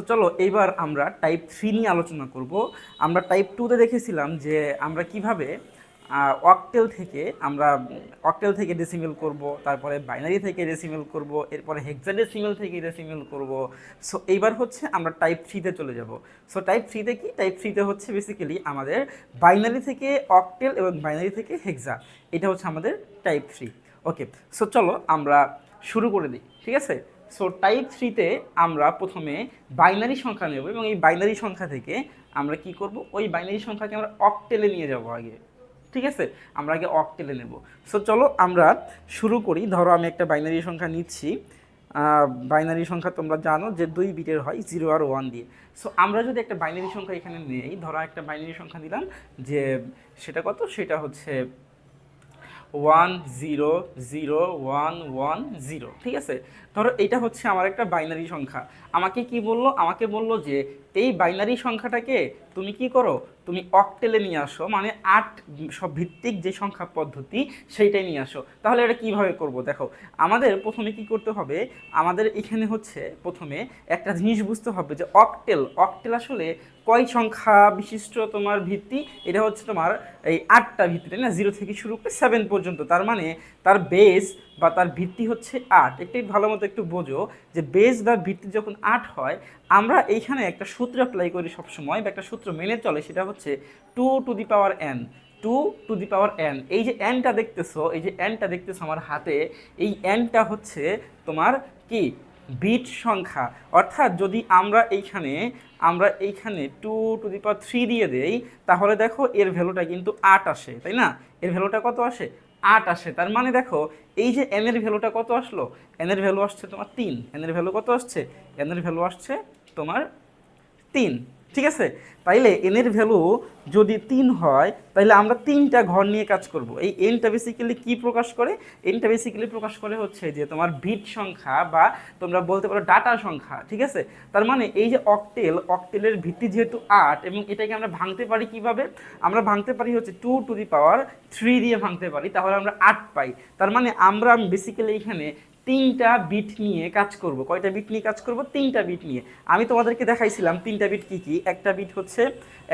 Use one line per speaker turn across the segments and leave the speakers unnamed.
তো চলো, এইবার আমরা টাইপ থ্রি নিয়ে আলোচনা করব। আমরা টাইপ টুতে দেখেছিলাম যে আমরা কীভাবে অকটেল থেকে আমরা অকটেল থেকে ডেসিমেল করব, তারপরে বাইনারি থেকে ডেসিমেল করব, এরপরে হেক্সাডেসিমেল থেকে ডেসিমেল করব। সো এইবার হচ্ছে আমরা টাইপ থ্রিতে চলে যাব। সো টাইপ থ্রিতে কি? টাইপ থ্রিতে হচ্ছে বেসিক্যালি আমাদের বাইনারি থেকে অকটেল এবং বাইনারি থেকে হেক্সা এটা হচ্ছে আমাদের টাইপ থ্রি ওকে সো চলো আমরা শুরু করে দিই, ঠিক আছে? সো টাইপ থ্রিতে আমরা প্রথমে বাইনারি সংখ্যা নেব এবং এই বাইনারি সংখ্যা থেকে আমরা কি করব? ওই বাইনারি সংখ্যাকে আমরা অকটেলে নিয়ে যাব আগে। ঠিক আছে? আমরা আগে অকটেলে নেব। সো চলো আমরা শুরু করি। ধরো আমি একটা বাইনারি সংখ্যা নিচ্ছি। বাইনারি সংখ্যা তোমরা জানো যে দুই বিটের হয় জিরো আর ওয়ান দিয়ে। সো আমরা যদি একটা বাইনারি সংখ্যা এখানে নেই, ধরো একটা বাইনারি সংখ্যা দিলাম যে সেটা কত? সেটা হচ্ছে one zero zero one one zero ঠিক আছে? ধরো এটা হচ্ছে আমার একটা বাইনারি সংখ্যা। আমাকে কি বলল? আমাকে বলল যে, এই বাইনারি সংখ্যাটাকে তুমি কি করো? তুমি অকটেলে নিয়ে আসো মানে আট সব ভিত্তিক যে সংখ্যা পদ্ধতি, সেইটাই নিয়ে আসো। তাহলে এটা কীভাবে করব? দেখো, আমাদের প্রথমে কি করতে হবে? আমাদের এখানে হচ্ছে প্রথমে একটা জিনিস বুঝতে হবে যে অকটেল অকটেল আসলে কয় সংখ্যা বিশিষ্ট তোমার ভিত্তি? এটা হচ্ছে তোমার এই আটটা ভিত্তি, তাই না? জিরো থেকে শুরু করে সেভেন পর্যন্ত। তার মানে তার বেস বা তার ভিত্তি হচ্ছে আট। একটু ভালো মতো একটু বোঝো যে বেস বা ভিত্তি যখন আট হয়, আমরা এইখানে একটা সূত্র অ্যাপ্লাই করি সবসময় বা একটা সূত্র মেনে চলে, সেটা হচ্ছে two to the power N two to the power N এই যে এনটা দেখতেছো, এই যে এনটা দেখতেছো আমার হাতে, এই এনটা হচ্ছে তোমার কি? বিট সংখ্যা। অর্থাৎ যদি আমরা এইখানে আমরা এইখানে two to the power three দিয়ে দেই, তাহলে দেখো এর ভ্যালুটা কিন্তু আট আসে, তাই না? এর ভ্যালুটা কত আসে? আট আসে। তার মানে দেখো, এই যে এনের ভ্যালুটা কত আসলো? এনের ভ্যালু আসছে তোমার তিন। এনের ভ্যালু কত আসছে? এনের ভ্যালু আসছে তোমার তিন। ঠিক আছে? তাইলে এনের ভ্যালু যদি তিন হয় তাহলে আমরা তিনটা ঘর নিয়ে কাজ করব। এই এনটা বেসিক্যালি কি প্রকাশ করে? এনটা বেসিক্যালি প্রকাশ করে হচ্ছে যে তোমার বিট সংখ্যা বা তোমরা বলতে পারো ডাটা সংখ্যা, ঠিক আছে? তার মানে এই যে অকটেল অকটেলের ভিত্তি যেহেতু আট এবং এটাকে আমরা ভাঙতে পারি কীভাবে? আমরা ভাঙতে পারি হচ্ছে two to the power three দিয়ে ভাঙতে পারি, তাহলে আমরা আট পাই। তার মানে আমরা বেসিক্যালি এখানে তিনটা বিট নিয়ে কাজ করব। কয়টা বিট নিয়ে কাজ করব? তিনটা বিট নিয়ে। আমি তোমাদেরকে দেখাইছিলাম তিনটা বিট কি কি? একটা বিট হচ্ছে,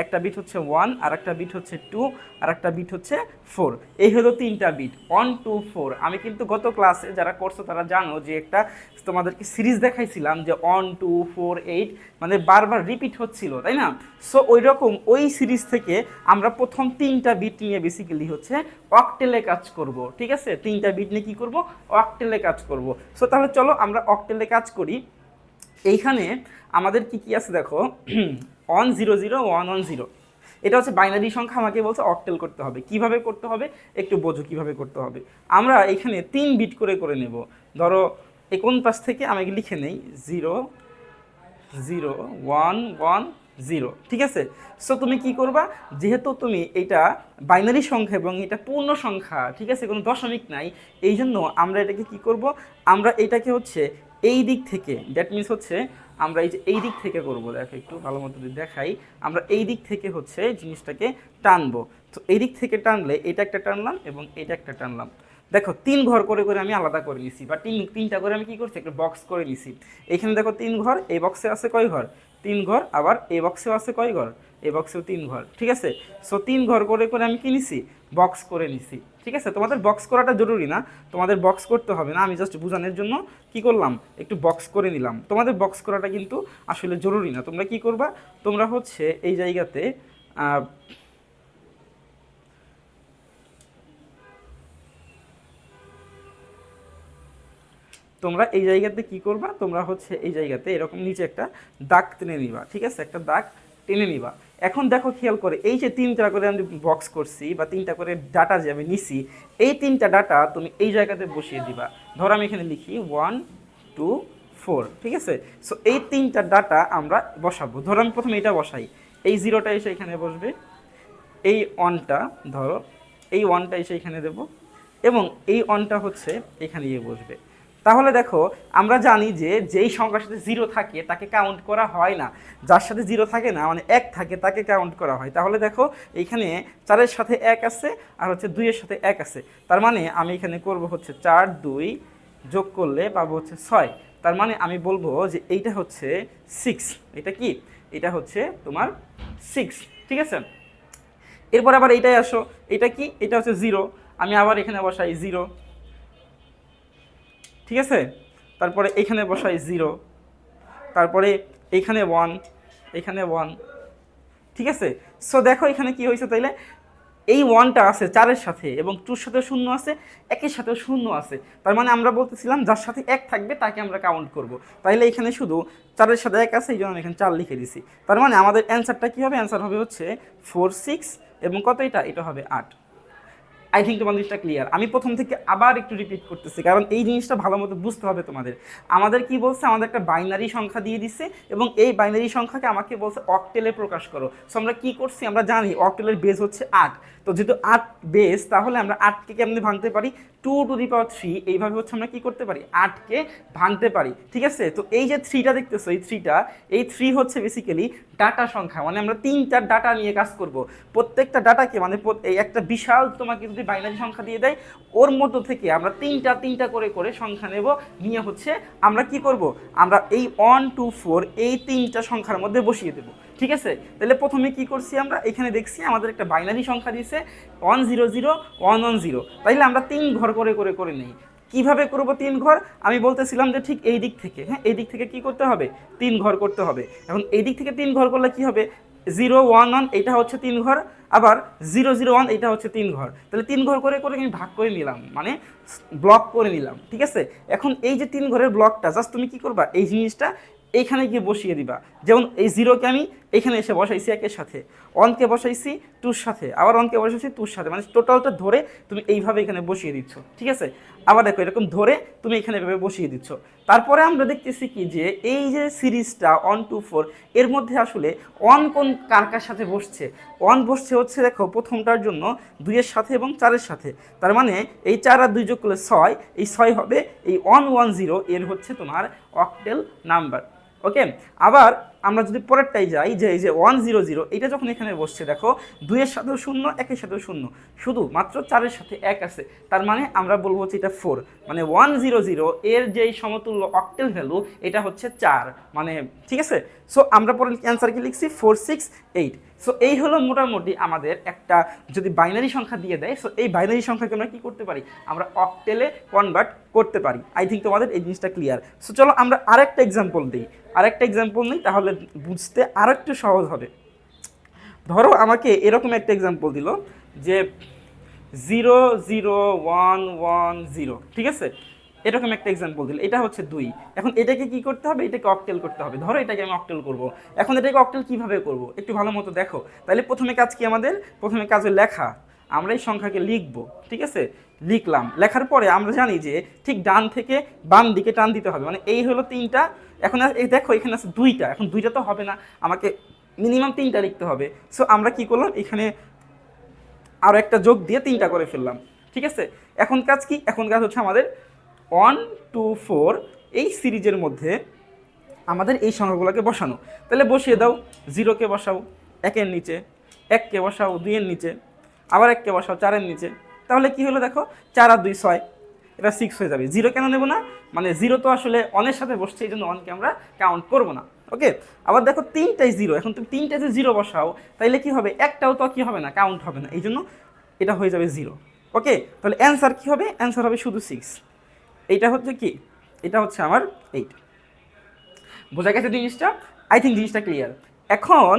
একটা বিট হচ্ছে ওয়ান আর একটা বিট হচ্ছে টু আর একটা বিট হচ্ছে ফোর এই হলো তিনটা বিট ওয়ান টু ফোর আমি কিন্তু গত ক্লাসে যারা করছ, তারা জানো যে একটা তোমাদেরকে সিরিজ দেখাইছিলাম যে ওয়ান টু ফোর এইট মানে বারবার রিপিট হচ্ছিল, তাই না? সো ওই রকম ওই সিরিজ থেকে আমরা প্রথম তিনটা বিট নিয়ে বেসিক্যালি হচ্ছে অকটেলে কাজ করব। ঠিক আছে? তিনটা বিট নিয়ে কী করব? অকটেলে কাজ করব। সো তাহলে চলো আমরা অকটেলে কাজ করি। এইখানে আমাদের কি কি আছে দেখো? One zero zero one one zero এটা হচ্ছে বাইনারি সংখ্যা, আমাকে বলছে অকটেল করতে হবে। কীভাবে করতে হবে? একটু বোঝো কীভাবে করতে হবে। আমরা এখানে তিন বিট করে করে নেব। ধরো কোন পাশ থেকে আমাকে লিখে নেই। Zero zero one one zero, ঠিক আছে? সো তুমি কি করবা? যেহেতু তুমি এটা বাইনারি সংখ্যা এবং এটা পূর্ণ সংখ্যা, ঠিক আছে? কোনো দশমিক নাই, এই জন্য আমরা এটাকে কি করব? আমরা এটাকে হচ্ছে এই দিক থেকে দ্যাট মিনস হচ্ছে আমরা এই যে এই দিক থেকে করব, দেখো একটু ভালো মতো যদি দেখাই, আমরা এই দিক থেকে হচ্ছে জিনিসটাকে টানবো। তো এই দিক থেকে টানলে এটা একটা টানলাম এবং এটা একটা টানলাম। দেখো, তিন ঘর করে করে আমি আলাদা করে নিছি, বা তিন, তিনটা করে আমি কি করছি? একটা বক্স করে নিছি। এখানে দেখো তিন ঘর, এই বক্সে আছে কয় ঘর? তিন ঘর, আবার এই বক্সেও আছে কয় ঘর? এই বক্সেও তিন ঘর, ঠিক আছে? সো তিন ঘর করে করে আমি কিনেছি বক্স করে নিছি, ঠিক আছে? তোমাদের বক্স করাটা জরুরি না, তোমাদের বক্স করতে হবে না। আমি জাস্ট বোঝানোর জন্য কি করলাম? একটু বক্স করে নিলাম। তোমাদের বক্স করাটা কিন্তু আসলে জরুরি না। তোমরা কি করবা? তোমরা হচ্ছে এই জায়গাতে তোমরা এই জায়গাতে কি করবা? তোমরা হচ্ছে এই জায়গাতে এরকম নিচে একটা দাগ টেনে নিবা, ঠিক আছে? একটা দাগ টেনে নিবা। এখন দেখো খেয়াল করে, এই যে তিনটা করে আমি বক্স করছি বা তিনটা করে ডাটা যে আমি নিছি, এই তিনটা ডাটা তুমি এই জায়গাতে বসিয়ে দিবা। ধরো আমি এখানে লিখি ওয়ান টু ফোর ঠিক আছে? সো এই তিনটা ডাটা আমরা বসাবো। ধরো আমি প্রথমে এটা বসাই। এই জিরোটা এসে এখানে বসবে। এই অনটা ধরো, এই ওয়ানটা এসে এখানে দেব। এবং এই অনটা হচ্ছে এখানে গিয়ে বসবে। তাহলে দেখো, আমরা জানি যে যেই সংখ্যার সাথে জিরো থাকে, তাকে কাউন্ট করা হয় না। যার সাথে জিরো থাকে না মানে এক থাকে, তাকে কাউন্ট করা হয়। তাহলে দেখো, এইখানে চারের সাথে এক আছে, আর হচ্ছে দুইয়ের সাথে এক আছে। তার মানে আমি এখানে করব হচ্ছে চার, দুই যোগ করলে পাবো হচ্ছে ছয়। তার মানে আমি বলব যে এইটা হচ্ছে সিক্স এটা কি? এটা হচ্ছে তোমার সিক্স ঠিক আছে? এরপর আবার এইটাই আসো। এটা কি? এটা হচ্ছে জিরো আমি আবার এখানে বসাই জিরো ঠিক আছে? তারপরে এখানে বসাই জিরো তারপরে এইখানে ওয়ান এখানে ওয়ান ঠিক আছে? সো দেখো এখানে কি হয়েছে তাইলে? এই ওয়ানটা আছে চারের সাথে এবং টুর সাথে শূন্য আছে, একের সাথে শূন্য আছে। তার মানে আমরা বলতেছিলাম যার সাথে এক থাকবে তাকে আমরা কাউন্ট করব। তাইলে এখানে শুধু চারের সাথে এক আছে, এই জন্য এখানে চার লিখে দিছি। তার মানে আমাদের অ্যান্সারটা কী হবে? অ্যান্সার হবে হচ্ছে ফোর সিক্স এবং কত এটা? এটা হবে আট। আই থিঙ্ক তোমার জিনিসটা ক্লিয়ার আমি প্রথম থেকে আবার একটু রিপিট করতেছি, কারণ এই জিনিসটা ভালো মতো বুঝতে হবে তোমাদের। আমাদের কি বলছে? আমাদের একটা বাইনারি সংখ্যা দিয়ে দিচ্ছে এবং এই বাইনারি সংখ্যাকে আমাকে বলছে অকটেলে প্রকাশ করো। সো আমরা কি করছি? আমরা জানি অকটেলের বেস হচ্ছে আট। তো যেহেতু আট বেস তাহলে আমরা আটকে কেমনি ভাঙতে পারি? Two to the power three এইভাবে হচ্ছে আমরা কি করতে পারি? আটকে ভাঙতে পারি। ঠিক আছে? তো এই যে থ্রিটা দেখতেছো, এই থ্রিটা এই থ্রি হচ্ছে বেসিক্যালি ডাটা সংখ্যা। মানে আমরা তিনটা ডাটা নিয়ে কাজ করব। প্রত্যেকটা ডাটাকে মানে এই একটা বিশাল তোমাকে যদি বাইনারি সংখ্যা দিয়ে দেয়। ওর মধ্য থেকে আমরা তিনটা তিনটা করে করে সংখ্যা নেব। নিয়ে হচ্ছে আমরা কি করব? আমরা এই ওয়ান টু ফোর এই তিনটা সংখ্যার মধ্যে বসিয়ে দেবো। ঠিক আছে? তাহলে প্রথমে কি করছি আমরা? এখানে দেখছি আমাদের একটা বাইনারি সংখ্যা দিয়েছে। One zero zero one one zero তাইলে আমরা তিন ঘর করে করে করে নেই। কীভাবে করব তিন ঘর? আমি বলতেছিলাম যে ঠিক এই দিক থেকে হ্যাঁ? এই দিক থেকে কি করতে হবে? তিন ঘর করতে হবে। এখন এই দিক থেকে তিন ঘর করলে কি হবে? জিরো ওয়ান ওয়ান এটা হচ্ছে তিন ঘর। আবার জিরো জিরো ওয়ান, এটা হচ্ছে তিন ঘর। তাহলে তিন ঘর করে করে আমি ভাগ করে নিলাম মানে ব্লক করে নিলাম, ঠিক আছে? এখন এই যে তিন ঘরের ব্লকটা জাস্ট তুমি কি করবা? এই জিনিসটা এইখানে গিয়ে বসিয়ে দিবা। যেমন এই জিরোকে আমি এখানে এসে বসাইছি একের সাথে। অনকে বসাইছি, টুর সাথে। আবার অনকে বসাইছি, টুর সাথে। মানে টোটালটা ধরে তুমি এইভাবে এখানে বসিয়ে দিচ্ছ, ঠিক আছে? আবার দেখো, এরকম ধরে তুমি এখানে এভাবে বসিয়ে দিচ্ছ। তারপরে আমরা দেখতেছি কি যে, এই যে সিরিজটা ওয়ান, টু, ফোর, এর মধ্যে আসলে ওয়ান কোন কার কার সাথে বসছে? ওয়ান বসছে হচ্ছে দেখো, প্রথমটার জন্য দুইয়ের সাথে এবং চারের সাথে। তার মানে এই চার আর দুই যোগ করলে ছয়, এই ছয় হবে এই ওয়ান ওয়ান, জিরো, এর হচ্ছে তোমার অকটেল নাম্বার ওকে আবার আমরা যদি পরেরটাই যাই, যে এই যে ওয়ান জিরো জিরো এটা যখন এখানে বসছে, দেখো, দুইয়ের সাথেও শূন্য, একের সাথেও শূন্য। শুধু মাত্র চারের সাথে এক আছে। তার মানে আমরা বলব হচ্ছে এটা ফোর মানে ওয়ান জিরো জিরো এর যেই সমতুল্য অক্টেল ভ্যালু এটা হচ্ছে চার। মানে ঠিক আছে? সো আমরা পরে অ্যান্সার কি লিখছি? ফোর সিক্স এইট সো এই হলো মোটামুটি আমাদের একটা যদি বাইনারি সংখ্যা দিয়ে দেয় সো এই বাইনারি সংখ্যাকে আমরা কী করতে পারি? আমরা অকটেলে কনভার্ট করতে পারি। আই থিঙ্ক তোমাদের এই জিনিসটা ক্লিয়ার সো চলো আমরা আরেকটা এক্সাম্পল দিই। আরেকটা এক্সাম্পল নিই, তাহলে বুঝতে আরও একটু সহজ হবে। ধরো আমাকে এরকম একটা এক্সাম্পল দিল যে zero zero one one zero, ঠিক আছে? এরকম একটা এক্সাম্পল দিল। এটা হচ্ছে দুই। এখন এটাকে কি করতে হবে? এটাকে অকটেল করতে হবে। ধরো এটাকে আমি অকটেল করব। এখন এটাকে অকটেল কীভাবে করব? একটু ভালো মতো দেখো। তাহলে প্রথমে কাজ কি আমাদের? প্রথমে কাজে লেখা। আমরা এই সংখ্যাকে লিখব, ঠিক আছে? লিখলাম। লেখার পরে আমরা জানি যে ঠিক ডান থেকে বাম দিকে টান দিতে হবে। মানে এই হলো তিনটা এখন এই দেখো, এখানে আছে দুইটা। এখন দুইটা তো হবে না। আমাকে মিনিমাম তিনটা লিখতে হবে। সো আমরা কি করলাম? এখানে আরও একটা যোগ দিয়ে তিনটা করে ফেললাম। ঠিক আছে? এখন কাজ কি? এখন কাজ হচ্ছে আমাদের ওয়ান টু ফোর এই সিরিজের মধ্যে আমাদের এই সংখ্যাগুলোকে বসানো। তাহলে বসিয়ে দাও। জিরোকে বসাও, একের নিচে, এককে বসাও, দুইয়ের নিচে, আবার এককে বসাও, চারের নিচে। তাহলে কি হলো দেখো? চার আর দুই ছয়। এটা সিক্স হয়ে যাবে। জিরো কেন নেব না? মানে জিরো তো আসলে অনের সাথে বসছে, এই জন্য অনকে আমরা কাউন্ট করব না। ওকে আবার দেখো তিনটাই জিরো এখন তুমি তিনটায় যে জিরো বসাও, তাইলে কি হবে? একটাও তো কি হবে না কাউন্ট হবে না। এই জন্য এটা হয়ে যাবে জিরো ওকে তাহলে অ্যান্সার কি হবে? অ্যান্সার হবে শুধু সিক্স এইটা হচ্ছে কি? এটা হচ্ছে আমার এইট বোঝা গেছে জিনিসটা? আই থিঙ্ক জিনিসটা ক্লিয়ার এখন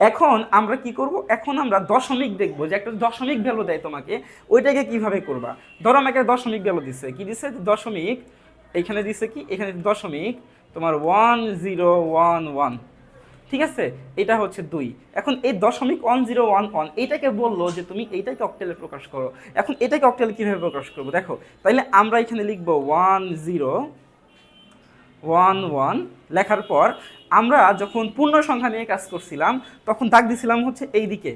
এখন আমরা কি করব? এখন আমরা দশমিক দেখব যে একটা দশমিক ভ্যালু দেয় তোমাকে, ওইটাকে কীভাবে করবা? ধরো আমাকে দশমিক ভ্যালু দিচ্ছে কি দিচ্ছে দশমিক, এখানে দিচ্ছে কি? এখানে দশমিক, তোমার ওয়ান জিরো ওয়ান ওয়ান ঠিক আছে? এটা হচ্ছে দুই। এখন এই দশমিক ওয়ান জিরো ওয়ান ওয়ান এইটাকে বলল যে তুমি এইটাকে অক্টেলে প্রকাশ করো। এখন এটাকে অক্টেলে কীভাবে প্রকাশ করব? দেখো, তাইলে আমরা এখানে লিখব ওয়ান জিরো ওয়ান ওয়ান লেখার পর আমরা যখন পূর্ণ সংখ্যা নিয়ে কাজ করছিলাম, তখন দাগ দিছিলাম হচ্ছে এই দিকে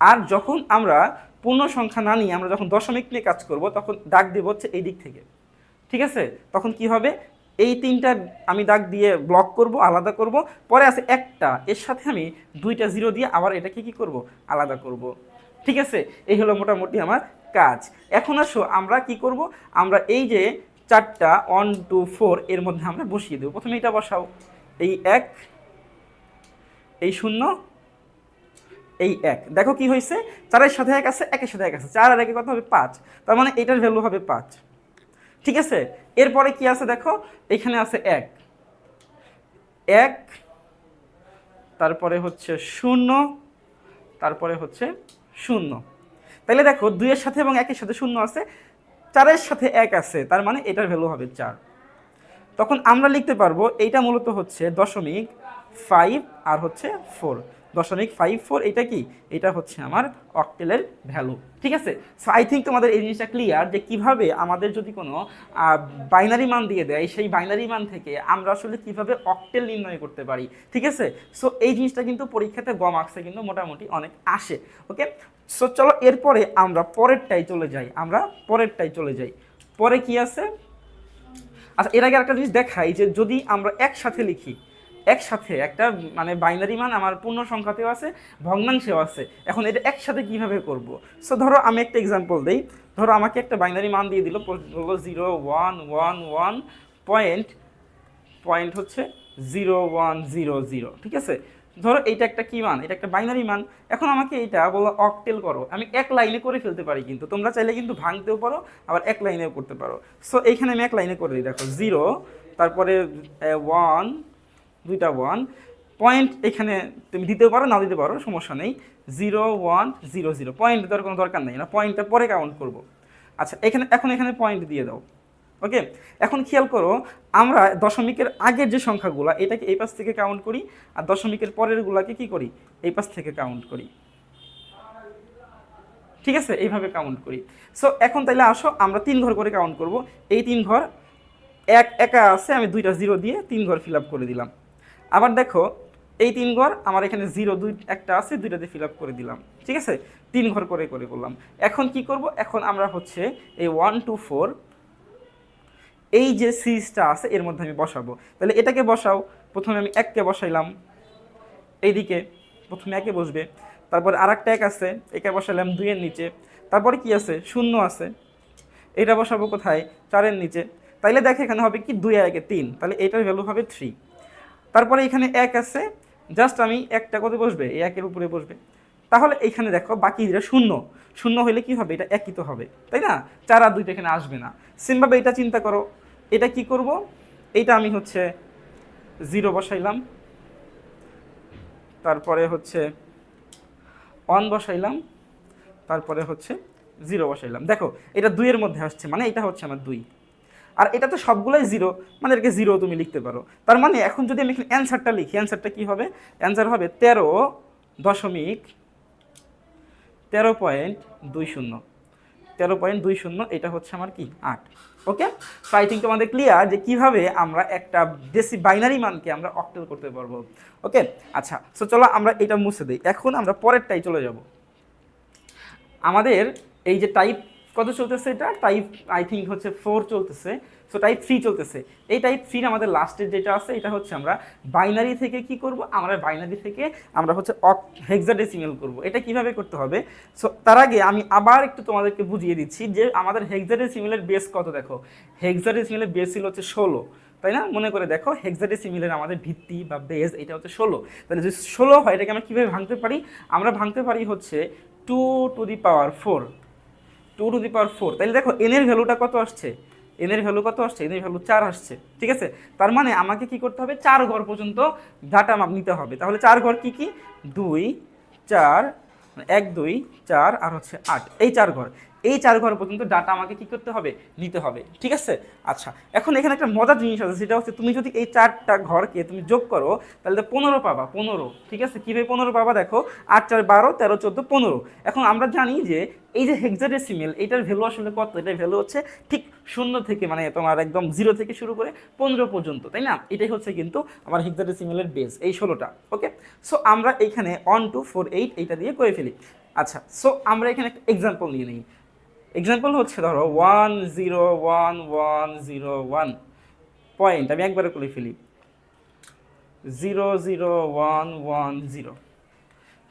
আর যখন আমরা পূর্ণ সংখ্যা না নিয়ে আমরা যখন দশমিক নিয়ে কাজ করব, তখন দাগ দিব হচ্ছে এই দিক থেকে। ঠিক আছে? তখন কি হবে? এই তিনটা আমি দাগ দিয়ে ব্লক করব, আলাদা করব। পরে আছে একটা, এর সাথে আমি দুইটা জিরো দিয়ে আবার এটাকে কি করব? আলাদা করব। ঠিক আছে? এই হলো মোটামুটি আমার কাজ। এখন আসো, আমরা কি করব? আমরা এই যে চারটা ওয়ান টু ফোর এর মধ্যে আমরা বসিয়ে দেবো। প্রথমে এটা বসাও। এই এক, এই শূন্য, এই এক। দেখো কি হয়েছে? চারের সাথে এক আছে, একের সাথে এক আছে। চার আর একে কত হবে? পাঁচ। তার মানে এটার ভ্যালু হবে পাঁচ। ঠিক আছে? এরপরে কি আছে দেখো? এখানে আছে এক। এক, তারপরে হচ্ছে শূন্য, তারপরে হচ্ছে শূন্য। তাহলে দেখো, দুইয়ের সাথে এবং একের সাথে শূন্য আছে, চারের সাথে এক আছে, তার মানে এটার ভ্যালু হবে চার। তখন আমরা লিখতে পারব এইটা মূলত হচ্ছে দশমিক ফাইভ আর হচ্ছে ফোর দশমিক ফাইভ ফোর এটা কি? এটা হচ্ছে আমার অক্টেলের ভ্যালু ঠিক আছে? সো আই থিঙ্ক তোমাদের এই জিনিসটা ক্লিয়ার যে কীভাবে আমাদের যদি কোনো বাইনারি মান দিয়ে দেয়, সেই বাইনারি মান থেকে আমরা আসলে কীভাবে অক্টেল নির্ণয় করতে পারি? ঠিক আছে? সো এই জিনিসটা কিন্তু পরীক্ষাতে গম আঁকছে কিন্তু মোটামুটি অনেক আসে। ওকে সো চলো এরপরে আমরা পরেরটাই চলে যাই। আমরা পরেরটাই চলে যাই। পরে কি আছে? আচ্ছা এর আগে একটা জিনিস দেখাই যে যদি আমরা একসাথে লিখি, একসাথে একটা মানে বাইনারি মান আমার পূর্ণ সংখ্যাতেও আছে, ভগ্নাংশেও আছে, এখন এটা একসাথে কীভাবে করব? সো ধরো আমি একটা এক্সাম্পল দিই, ধরো আমাকে একটা বাইনারি মান দিয়ে দিল zero one one one point point হচ্ছে জিরো ওয়ান জিরো জিরো ঠিক আছে? ধরো এইটা একটা কি মান? এটা একটা বাইনারি মান। এখন আমাকে এইটা বলো অকটেল করো। আমি এক লাইনে করে ফেলতে পারি কিন্তু। তোমরা চাইলে কিন্তু ভাঙতেও পারো, আবার এক লাইনেও করতে পারো। সো এইখানে আমি এক লাইনে করে দিই। দেখো জিরো তারপরে ওয়ান দুইটা ওয়ান পয়েন্ট এখানে তুমি দিতেও পারো না দিতে পারো, সমস্যা নেই। Zero one zero zero point দেওয়ার কোনো দরকার নেই। না পয়েন্টটা পরে কাউন্ট করব। আচ্ছা এখানে, এখন এখানে পয়েন্ট দিয়ে দাও। ওকে এখন খেয়াল করো, আমরা দশমিকের আগের যে সংখ্যাগুলো, এটাকে এই পাশ থেকে কাউন্ট করি, আর দশমিকের পরেরগুলোকে কি করি? এই পাশ থেকে কাউন্ট করি। ঠিক আছে? এইভাবে কাউন্ট করি। সো এখন তাইলে আসো, আমরা তিন ঘর করে কাউন্ট করব। এই তিন ঘর, এক একা আছে, আমি দুইটা জিরো দিয়ে তিন ঘর ফিল করে দিলাম। আবার দেখো, এই তিন ঘর, আমার এখানে জিরো দুই একটা আছে দুইটা দিয়ে ফিল করে দিলাম। ঠিক আছে? তিন ঘর করে করে করলাম এখন কি করব? এখন আমরা হচ্ছে এই ওয়ান টু ফোর এই যে সিরিজটা আছে, এর মধ্যে আমি বসাবো। তাহলে এটাকে বসাও। প্রথমে আমি এককে বসাইলাম। এইদিকে প্রথমে একে বসবে। তারপর আর একটা এক আছে, একে বসাইলাম দুইয়ের নিচে। তারপরে কি আছে? শূন্য আছে। এটা বসাবো কোথায়? চারের নিচে। তাইলে দেখে এখানে হবে কি? দুই, একে, তিন। তাহলে এটার ভ্যালু হবে থ্রি তারপরে এখানে এক আছে। জাস্ট আমি একটা কত বসবে। এই একের উপরে বসবে। তাহলে এখানে দেখো বাকি যেটা শূন্য শূন্য হলে কি হবে? এটা একই তো হবে, তাই না? চার আর দুইটা এখানে আসবে না। সেমভাবে এটা চিন্তা করো, এটা কি করব? এটা আমি হচ্ছে জিরো বসাইলাম, তারপরে হচ্ছে অন বসাইলাম, তারপরে হচ্ছে জিরো বসাইলাম। দেখো, এটা দুইয়ের মধ্যে আসছে মানে এটা হচ্ছে আমার দুই। আর এটা তো সবগুলোই জিরো মানে এটাকে জিরো তুমি লিখতে পারো। তার মানে এখন যদি আমি এখানে অ্যান্সারটা লিখি অ্যান্সারটা কী হবে? অ্যান্সার হবে তেরো দশমিক তেরো পয়েন্ট দুই শূন্য। তেরো পয়েন্ট দুই শূন্য, এটা হচ্ছে আমার কি? আট। ওকে? সো আই থিঙ্ক তোমাদের ক্লিয়ার যে কীভাবে আমরা একটা বেশি বাইনারি মানকে আমরা অক্টেল করতে পারব। ওকে? আচ্ছা সো চলো আমরা এটা মুছে দিই। এখন আমরা পরেরটাই চলে যাব। আমাদের এই যে টাইপ কত চলতেছে এটা? টাইপ আই থিঙ্ক হচ্ছে ফোর চলতেছে। সো টাইপ থ্রি চলতেছে। এই টাইপ থ্রির আমাদের লাস্টের যেটা আছে, এটা হচ্ছে আমরা বাইনারি থেকে কি করব? আমরা বাইনারি থেকে আমরা হচ্ছে অক হেক্সাডেসিমেল করব। এটা কীভাবে করতে হবে? সো তার আগে আমি আবার একটু তোমাদেরকে বুঝিয়ে দিচ্ছি যে আমাদের হেক্সাডেসিমেলের বেস কত দেখো? হেক্সাডেসিমেলের বেস ছিল হচ্ছে ষোলো, তাই না? মনে করে দেখো হেক্সাডেসিমিলের আমাদের ভিত্তি বা বেস এটা হচ্ছে ষোলো। তাহলে যদি ষোলো হয়, এটাকে আমরা কীভাবে ভাঙতে পারি? আমরা ভাঙতে পারি হচ্ছে two to the power four two to the power four তাহলে দেখো এনের ভ্যালুটা কত আসছে? এনের ভ্যালু কত আসছে? এনের ভ্যালু চার আসছে, ঠিক আছে? তার মানে আমাকে কি করতে হবে? চার ঘর পর্যন্ত ডাটা মাপ নিতে হবে। তাহলে চার ঘর কি কি? দুই, চার এক, দুই, চার আর হচ্ছে আট। এই চার ঘর। এই চার ঘর পর্যন্ত ডাটা আমাকে কি করতে হবে? নিতে হবে। ঠিক আছে? আচ্ছা এখন এখানে একটা মজার জিনিস আছে, সেটা হচ্ছে তুমি যদি এই চারটা ঘরকে তুমি যোগ করো, তাহলে পনেরো পাবা, পনেরো। ঠিক আছে? কীভাবে পনেরো পাবা দেখো? আট, চার, বারো, তেরো, চোদ্দ, পনেরো। এখন আমরা জানি যে এই যে হেক্সাডেসিমেল এটার ভ্যালু আসলে কত? এটার ভ্যালু হচ্ছে ঠিক শূন্য থেকে মানে তোমার একদম জিরো থেকে শুরু করে পনেরো পর্যন্ত, তাই না? এটাই হচ্ছে কিন্তু আমার হেক্সাডেসিমেলের বেস এই ষোলোটা ওকে সো আমরা এখানে ওয়ান টু ফোর এইট এইটা দিয়ে করে ফেলি। আচ্ছা সো আমরা এখানে একটা এক্সাম্পল নিয়ে নিই। এক্সাম্পল হচ্ছে ধরো one zero one one zero one point আমি একবারে করে ফেলি। Zero zero one one zero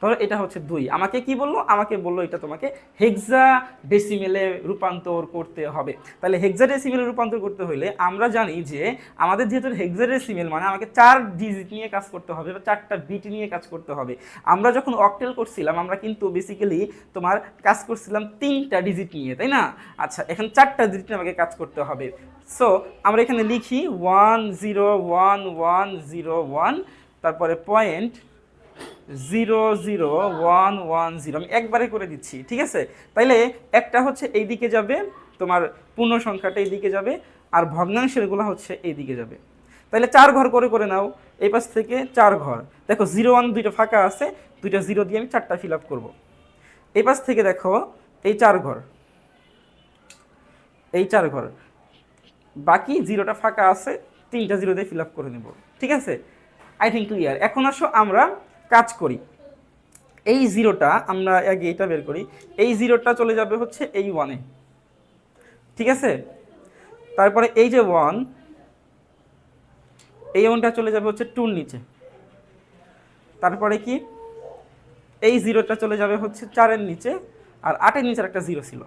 তাহলে এটা হচ্ছে দুই। আমাকে কি বলল? আমাকে বলল এটা তোমাকে হেক্সা ডেসিমেলে রূপান্তর করতে হবে। তাহলে হেক্সা ডেসিমেলে রূপান্তর করতে হলে আমরা জানি যে আমাদের যেহেতু হেক্সা ডেসিমেল মানে আমাকে চার ডিজিট নিয়ে কাজ করতে হবে বা চারটা বিট নিয়ে কাজ করতে হবে। আমরা যখন অকটেল করছিলাম, আমরা কিন্তু বেসিক্যালি তোমার কাজ করছিলাম তিনটা ডিজিট নিয়ে, তাই না? আচ্ছা এখন চারটা ডিজিট আমাকে কাজ করতে হবে। সো আমরা এখানে লিখি one zero one one zero one তারপরে point zero zero one one zero. আমি একবারে করে দিচ্ছি, ঠিক আছে? তাইলে একটা হচ্ছে এই দিকে যাবে, তোমার পূর্ণ সংখ্যাটা এই দিকে যাবে, আর ভগ্নাংশেরগুলো হচ্ছে এই দিকে যাবে। তাহলে চার ঘর করে করে নাও, এই পাশ থেকে চার ঘর। দেখো, জিরো ওয়ান দুইটা ফাঁকা আছে, দুইটা জিরো দিয়ে আমি চারটা ফিল আপ করব। এই পাশ থেকে দেখো, এই চার ঘর। এই চার ঘর। বাকি জিরোটা ফাঁকা আছে, তিনটা জিরো দিয়ে ফিল আপ করে নেব, ঠিক আছে? আই থিঙ্ক ক্লিয়ার এখন আসো আমরা কাজ করি। এই জিরোটা আমরা আগে এটা বের করি। এই জিরোটা চলে যাবে হচ্ছে এই ওয়ানে ঠিক আছে? তারপরে এই যে ওয়ান এই ওয়ানটা চলে যাবে হচ্ছে টুর নিচে। তারপরে কি? এই জিরোটা চলে যাবে হচ্ছে চারের নিচে আর আটের নিচে একটা জিরো ছিল।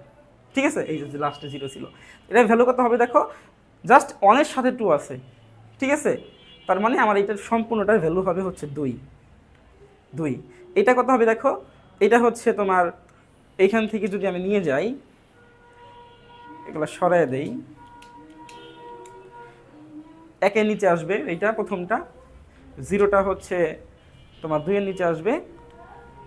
ঠিক আছে? এই যে লাস্টে জিরো ছিল। এটা ভ্যালু কত হবে দেখো? জাস্ট অনের সাথে টু আছে। ঠিক আছে? তার মানে আমার এটার সম্পূর্ণটার ভ্যালু হবে হচ্ছে দুই। দুই। এটা কত হবে দেখো? এটা হচ্ছে তোমার, এইখান থেকে যদি আমি নিয়ে যাই, এগুলো সরাই দেই। একের নিচে আসবে এইটা প্রথমটা। জিরোটা হচ্ছে তোমার দুইয়ের নিচে আসবে,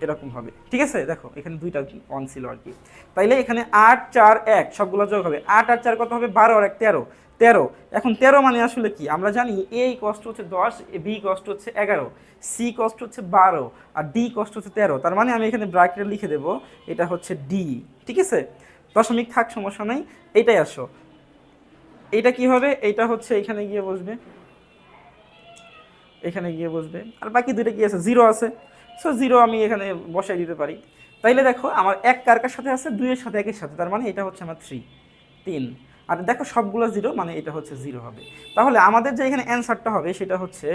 এরকম হবে। ঠিক আছে? দেখো, এখানে দুইটা অন ছিল আর কি। তাইলে এখানে আট, চার, এক, সবগুলো যোগ হবে। আট আর চার কত হবে? বারো আর এক, তেরো। তেরো। এখন তেরো মানে আসলে কি? আমরা জানি এ কষ্ট হচ্ছে দশ বি কষ্ট হচ্ছে এগারো সি কষ্ট হচ্ছে বারো, আর ডি কষ্ট হচ্ছে তেরো। তার মানে আমি এখানে ব্র্যাকেটে লিখে দেবো, এটা হচ্ছে ডি ঠিক আছে? দশমিক থাক, সমস্যা নেই, এটাই আসো। এইটা কি হবে? এইটা হচ্ছে এখানে গিয়ে বসবে। এখানে গিয়ে বসবে। আর বাকি দুইটা কি আছে? জিরো আছে। সো জিরো আমি এখানে বসাই দিতে পারি। তাইলে দেখো, আমার এক কার কার সাথে আছে? দুইয়ের সাথে, একের সাথে। তার মানে এটা হচ্ছে আমার থ্রি তিন। আর দেখো সবগুলো জিরো মানে এটা হচ্ছে জিরো হবে। তাহলে আমাদের যে এখানে অ্যান্সারটা হবে সেটা হচ্ছে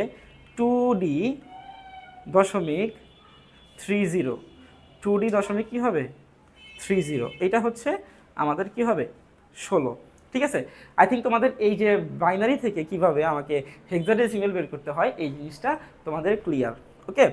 টু ডি দশমিক থ্রি জিরো টু ডি দশমিক কী হবে? থ্রি জিরো এটা হচ্ছে আমাদের কি হবে? ষোলো। ঠিক আছে? আই থিঙ্ক তোমাদের এই যে বাইনারি থেকে কীভাবে আমাকে হেক্সাডেসিমেল বের করতে হয়, এই জিনিসটা তোমাদের ক্লিয়ার ওকে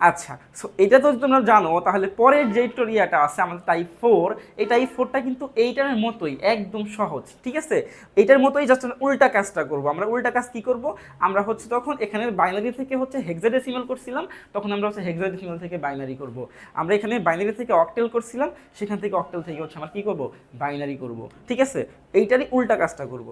আচ্ছা সো এটা তো তোমরা জানো, তাহলে পরের যে টোরিয়াটা আছে আমাদের টাইপ ফোর এই টাইপ ফোরটা কিন্তু এইটার মতোই, একদম সহজ, ঠিক আছে? এটার মতোই জাস্ট উল্টা কাজটা করব। আমরা উল্টা কাজ কি করব? আমরা হচ্ছে তখন এখানে বাইনারি থেকে হচ্ছে হেক্সাডেসিমাল করছিলাম, তখন আমরা হচ্ছে হেক্সাডেসিমাল থেকে বাইনারি করব। আমরা এখানে বাইনারি থেকে অকটেল করছিলাম, সেখান থেকে অকটেল থেকে হচ্ছে আমরা কী করব? বাইনারি করব, ঠিক আছে? এইটারই উল্টা কাজটা করব।